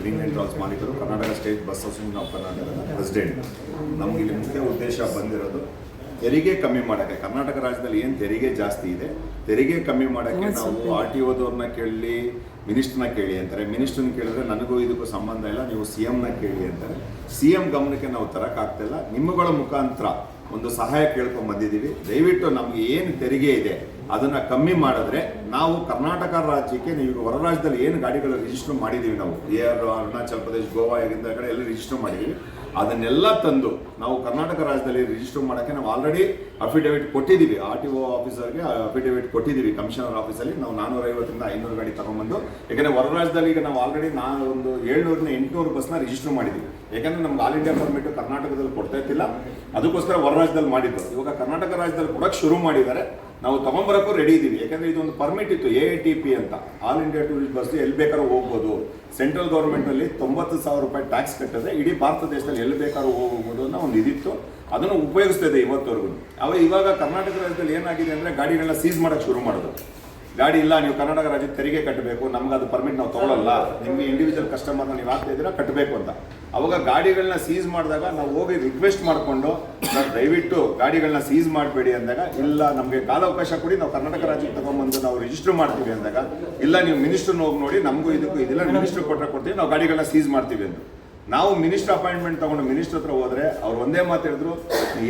Green travels ಮಾಲೀಕರು Karnataka state bus association of ಕರ್ನಾಟಕದ president ನಮಗೆ ಇಲ್ಲಿ ಮುಖ್ಯ ಉದ್ದೇಶ ಬಂದಿರೋದು ತೆರಿಗೆ ಕಮ್ಮಿ ಮಾಡೋಕ್ಕೆ. ಕರ್ನಾಟಕ ರಾಜ್ಯದಲ್ಲಿ ಏನು ತೆರಿಗೆ ಜಾಸ್ತಿ ಇದೆ ತೆರಿಗೆ ಕಮ್ಮಿ ಮಾಡೋಕ್ಕೆ ನಾವು ಆರ್ ಟಿ ಓದವ್ರನ್ನ ಕೇಳಿ ಮಿನಿಸ್ಟ್ರನ್ನ ಕೇಳಿ ಅಂತಾರೆ. ಮಿನಿಸ್ಟ್ರನ್ನ ಕೇಳಿದ್ರೆ ನನಗೂ ಇದಕ್ಕೂ ಸಂಬಂಧ ಇಲ್ಲ ನೀವು ಸಿ ಎಮ್ನ ಕೇಳಿ ಅಂತಾರೆ. ಸಿ ಎಂ ಗಮನಕ್ಕೆ ನಾವು ತರೋಕ್ಕಾಗ್ತಿಲ್ಲ ನಿಮ್ಮಗಳ ಮುಖಾಂತರ ಒಂದು ಸಹಾಯ ಕೇಳ್ಕೊಂಡ್ ಬಂದಿದ್ದೀವಿ. ದಯವಿಟ್ಟು ನಮಗೆ ಏನು ತೆರಿಗೆ ಇದೆ, ಅದನ್ನ ಕಮ್ಮಿ ಮಾಡಿದ್ರೆ ನಾವು ಕರ್ನಾಟಕ ರಾಜ್ಯಕ್ಕೆ ನೀವು ಹೊರ ರಾಜ್ಯದಲ್ಲಿ ಏನು ಗಾಡಿಗಳು ರಿಜಿಸ್ಟರ್ ಮಾಡಿದ್ದೀವಿ ನಾವು. ಆರ್ ಅರುಣಾಚಲ್ ಪ್ರದೇಶ್ ಗೋವಾ ಇಂದ ಕಡೆ ಎಲ್ಲ ರಿಜಿಸ್ಟರ್ ಮಾಡಿದ್ದೀವಿ. ಅದನ್ನೆಲ್ಲ ತಂದು ನಾವು ಕರ್ನಾಟಕ ರಾಜ್ಯದಲ್ಲಿ ರಿಜಿಸ್ಟರ್ ಮಾಡೋಕ್ಕೆ ನಾವು ಆಲ್ರೆಡಿ ಅಫಿಡೇವಿಟ್ ಕೊಟ್ಟಿದ್ದೀವಿ. ಆರ್ ಟಿ ಒ ಆಫೀಸರ್ಗೆ ಅಫಿಡೇವಿಟ್ ಕೊಟ್ಟಿದ್ದೀವಿ. ಕಮಿಷನರ್ ಆಫೀಸಲ್ಲಿ ನಾವು ನಾನ್ನೂರ ಐವತ್ತರಿಂದ ಐನೂರು ಗಾಡಿ ತಗೊಂಡ್ಬಂದು. ಯಾಕಂದರೆ ಹೊರ ರಾಜ್ಯದಲ್ಲಿ ಈಗ ನಾವು ಆಲ್ರೆಡಿ ನಾನು ಒಂದು ಏಳ್ನೂರಿಂದ ಎಂಟುನೂರು ಬಸ್ನ ರಿಜಿಸ್ಟರ್ ಮಾಡಿದ್ದೀವಿ. ಯಾಕಂದರೆ ನಮ್ಗೆ ಆಲ್ ಇಂಡಿಯಾ ಪರ್ಮಿಟ್ ಕರ್ನಾಟಕದಲ್ಲಿ ಕೊಡ್ತಾ ಇರ್ತಿಲ್ಲ. ಅದಕ್ಕೋಸ್ಕರ ಹೊರ ರಾಜ್ಯದಲ್ಲಿ ಮಾಡಿದ್ದು. ಇವಾಗ ಕರ್ನಾಟಕ ರಾಜ್ಯದಲ್ಲಿ ಕೊಡೋಕ್ಕೆ ಶುರು ಮಾಡಿದ್ದಾರೆ. ನಾವು ತಗೊಂಬರಕ್ಕೂ ರೆಡಿ ಇದ್ದೀವಿ ಯಾಕಂದ್ರೆ ಇದೊಂದು ಪರ್ಮಿಟ್ ಇತ್ತು ಎ ಟಿ ಪಿ ಅಂತ. ಆಲ್ ಇಂಡಿಯಾ ಟೂರಿಸ್ಟ್ ಬಸ್ ಎಲ್ಲಿ ಬೇಕಾದ್ರೂ ಹೋಗ್ಬೋದು. ಸೆಂಟ್ರಲ್ ಗೌರ್ಮೆಂಟಲ್ಲಿ ತೊಂಬತ್ತು ಸಾವಿರ ರೂಪಾಯಿ ಟ್ಯಾಕ್ಸ್ ಕಟ್ಟಿದ್ರೆ ಇಡೀ ಭಾರತ ದೇಶದಲ್ಲಿ ಎಲ್ಲಿ ಬೇಕಾದ್ರೂ ಹೋಗ್ಬೋದು ಅನ್ನೋ ಒಂದು ಇದಿತ್ತು. ಅದನ್ನು ಉಪಯೋಗಿಸ್ತಾ ಇದೆ ಇವತ್ತವರೆಗೂ. ಅವಾಗ ಇವಾಗ ಕರ್ನಾಟಕ ರಾಜ್ಯದಲ್ಲಿ ಏನಾಗಿದೆ ಅಂದರೆ ಗಾಡಿಗಳನ್ನ ಸೀಸ್ ಮಾಡೋಕ್ಕೆ ಶುರು ಮಾಡೋದು ಗಾಡಿ ಇಲ್ಲ, ನೀವು ಕರ್ನಾಟಕ ರಾಜ್ಯ ತೆರಿಗೆ ಕಟ್ಟಬೇಕು, ನಮ್ಗೆ ಅದು ಪರ್ಮಿಟ್ ನಾವು ತಗೊಳ್ಳಲ್ಲ ನಿಮಗೆ ಇಂಡಿವಿಜುವಲ್ ಕಸ್ಟಮರ್ನ ನೀವು ಆಗ್ತಾ ಇದ್ದೀರಾ, ಕಟ್ಟಬೇಕು ಅಂತ. ಅವಾಗ ಗಾಡಿಗಳನ್ನ ಸೀಸ್ ಮಾಡಿದಾಗ ನಾವು ಹೋಗಿ ರಿಕ್ವೆಸ್ಟ್ ಮಾಡಿಕೊಂಡು, ನಾವು ದಯವಿಟ್ಟು ಗಾಡಿಗಳನ್ನ ಸೀಸ್ ಮಾಡಬೇಡಿ ಅಂದಾಗ, ಇಲ್ಲ, ನಮಗೆ ಕಾಲಾವಕಾಶ ಕೊಡಿ, ನಾವು ಕರ್ನಾಟಕ ರಾಜ್ಯಕ್ಕೆ ತಗೊಂಬಂದು ನಾವು ರಿಜಿಸ್ಟರ್ ಮಾಡ್ತೀವಿ ಅಂದಾಗ, ಇಲ್ಲ, ನೀವು ಮಿನಿಸ್ಟ್ರನ್ನ ಹೋಗಿ ನೋಡಿ, ನಮಗೂ ಇದಕ್ಕೂ ಇದಿಲ್ಲ ಮಿನಿಸ್ಟರ್ ಕೊಟ್ಟರೆ ಕೊಡ್ತೀವಿ, ನಾವು ಗಾಡಿಗಳನ್ನ ಸೀಸ್ ಮಾಡ್ತೀವಿ ಅಂತ ನಾವು ಮಿನಿಸ್ಟರ್ ಅಪಾಯಿಂಟ್ಮೆಂಟ್ ತಗೊಂಡು ಮಿನಿಸ್ಟರ್ ಹತ್ರ ಹೋದ್ರೆ, ಅವ್ರು ಒಂದೇ ಮಾತು ಹೇಳಿದ್ರು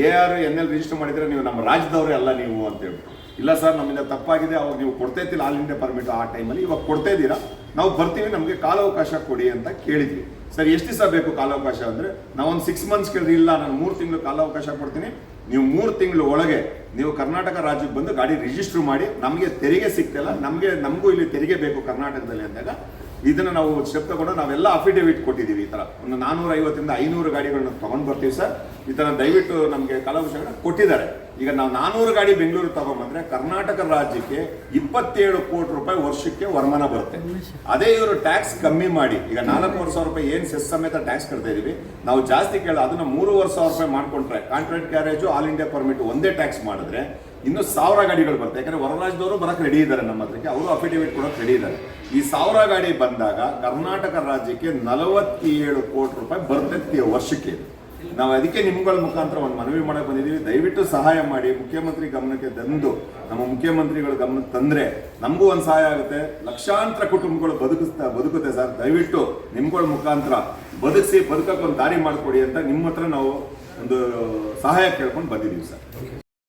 A R N L register ಮಾಡಿದ್ರೆ ನೀವು ನಮ್ಮ ರಾಜ್ಯದವರೇ ಅಲ್ಲ ನೀವು ಅಂತ ಹೇಳ್ಬಿಟ್ಟು. ಇಲ್ಲ ಸರ್, ನಮ್ಮಿಂದ ತಪ್ಪಾಗಿದೆ, ಅವಾಗ ನೀವು ಕೊಡ್ತಾ ಆಲ್ ಇಂಡಿಯಾ ಪರ್ಮಿಟ್ ಆ ಟೈಮಲ್ಲಿ ಇವಾಗ ಕೊಡ್ತಾ ಇದ್ದೀರಾ? ನಾವು ಬರ್ತೀವಿ, ನಮಗೆ ಕಾಲಾವಕಾಶ ಕೊಡಿ ಅಂತ ಕೇಳಿದ್ವಿ. ಸರ್, ಎಷ್ಟು ದಿವಸ ಬೇಕು ಕಾಲಾವಕಾಶ ಅಂದರೆ? ನಾವು ಒಂದು ಸಿಕ್ಸ್ ಮಂತ್ಸ್ ಕೇಳಿದ್ರೆ ಇಲ್ಲ, ನಾನು ಮೂರು ತಿಂಗಳು ಕಾಲಾವಕಾಶ ಕೊಡ್ತೀನಿ. ನೀವು ಮೂರು ತಿಂಗಳು ಒಳಗೆ ನೀವು ಕರ್ನಾಟಕ ರಾಜ್ಯಕ್ಕೆ ಬಂದು ಗಾಡಿ ರಿಜಿಸ್ಟರ್ ಮಾಡಿ, ನಮಗೆ ತೆರಿಗೆ ಸಿಕ್ತಲ್ಲ ನಮಗೆ, ನಮಗೂ ಇಲ್ಲಿ ತೆರಿಗೆ ಬೇಕು ಕರ್ನಾಟಕದಲ್ಲಿ ಅಂದಾಗ, ಇದನ್ನು ನಾವು ಸ್ಟೆಪ್ ತಗೊಂಡು ನಾವೆಲ್ಲ ಅಫಿಡೇವಿಟ್ ಕೊಟ್ಟಿದ್ದೀವಿ ಈ ಥರ ಒಂದು ನಾನ್ನೂರ ಐವತ್ತರಿಂದ ಐನೂರು ಗಾಡಿಗಳನ್ನ ತೊಗೊಂಡು ಬರ್ತೀವಿ ಸರ್. ಈ ಥರ ದಯವಿಟ್ಟು ನಮಗೆ ಕಾಲಾವಕಾಶಗಳನ್ನ ಕೊಟ್ಟಿದ್ದಾರೆ. ಈಗ ನಾವು ನಾನ್ನೂರು ಗಾಡಿ ಬೆಂಗಳೂರು ತಗೊಂಡ್ಬಂದ್ರೆ ಕರ್ನಾಟಕ ರಾಜ್ಯಕ್ಕೆ ಇಪ್ಪತ್ತೇಳು ಕೋಟಿ ರೂಪಾಯಿ ವರ್ಷಕ್ಕೆ ವರಮಾನ ಬರುತ್ತೆ. ಅದೇ ಇವರು ಟ್ಯಾಕ್ಸ್ ಕಮ್ಮಿ ಮಾಡಿ, ಈಗ ನಾಲ್ಕೂವರೆ ಸಾವಿರ ರೂಪಾಯಿ ಏನು ಸೆಸ್ ಸಮೇತ ಟ್ಯಾಕ್ಸ್ ಕಟ್ತಾ ಇದೀವಿ, ನಾವು ಜಾಸ್ತಿ ಕೇಳ ಅದನ್ನ ಮೂರುವರೆ ಸಾವಿರ ರೂಪಾಯಿ ಮಾಡ್ಕೊಂಡ್ರೆ contract garage all India permit ಒಂದೇ ಟ್ಯಾಕ್ಸ್ ಮಾಡಿದ್ರೆ ಇನ್ನು ಸಾವಿರ ಗಾಡಿಗಳು ಬರುತ್ತೆ. ಯಾಕಂದ್ರೆ ಹೊರ ರಾಜ್ಯದವರು ಬರಕ್ಕೆ ರೆಡಿ ಇದ್ದಾರೆ ನಮ್ಮ ಹತ್ರಕ್ಕೆ, ಅವರು ಅಫಿಡೇವಿಟ್ ಕೊಡೋಕೆ ರೆಡಿ ಇದ್ದಾರೆ ಈ ಸಾವಿರ ಗಾಡಿ ಬಂದಾಗ ಕರ್ನಾಟಕ ರಾಜ್ಯಕ್ಕೆ ನಲವತ್ತೇಳು ಕೋಟಿ ರೂಪಾಯಿ ಬರುತ್ತೆ ವರ್ಷಕ್ಕೆ. ನಾವು ಅದಕ್ಕೆ ನಿಮ್ಗಳ ಮುಖಾಂತರ ಒಂದು ಮನವಿ ಮಾಡಕ್ ಬಂದಿದ್ದೀವಿ ದಯವಿಟ್ಟು ಸಹಾಯ ಮಾಡಿ. ಮುಖ್ಯಮಂತ್ರಿ ಗಮನಕ್ಕೆ ತಂದು ನಮ್ಮ ಮುಖ್ಯಮಂತ್ರಿಗಳ ಗಮನಕ್ಕೆ ತಂದ್ರೆ ನಮಗೂ ಒಂದು ಸಹಾಯ ಆಗುತ್ತೆ. ಲಕ್ಷಾಂತರ ಕುಟುಂಬಗಳು ಬದುಕಿಸ್ತಾ ಬದುಕುತ್ತೆ ಸರ್. ದಯವಿಟ್ಟು ನಿಮ್ಗಳ ಮುಖಾಂತರ ಬದುಕಿಸಿ, ಬದುಕಕ್ಕೆ ಒಂದು ದಾರಿ ಮಾಡಿಕೊಡಿ ಅಂತ ನಿಮ್ಮ ಹತ್ರ ನಾವು ಒಂದು ಸಹಾಯ ಕೇಳ್ಕೊಂಡು ಬಂದಿದ್ದೀವಿ ಸರ್.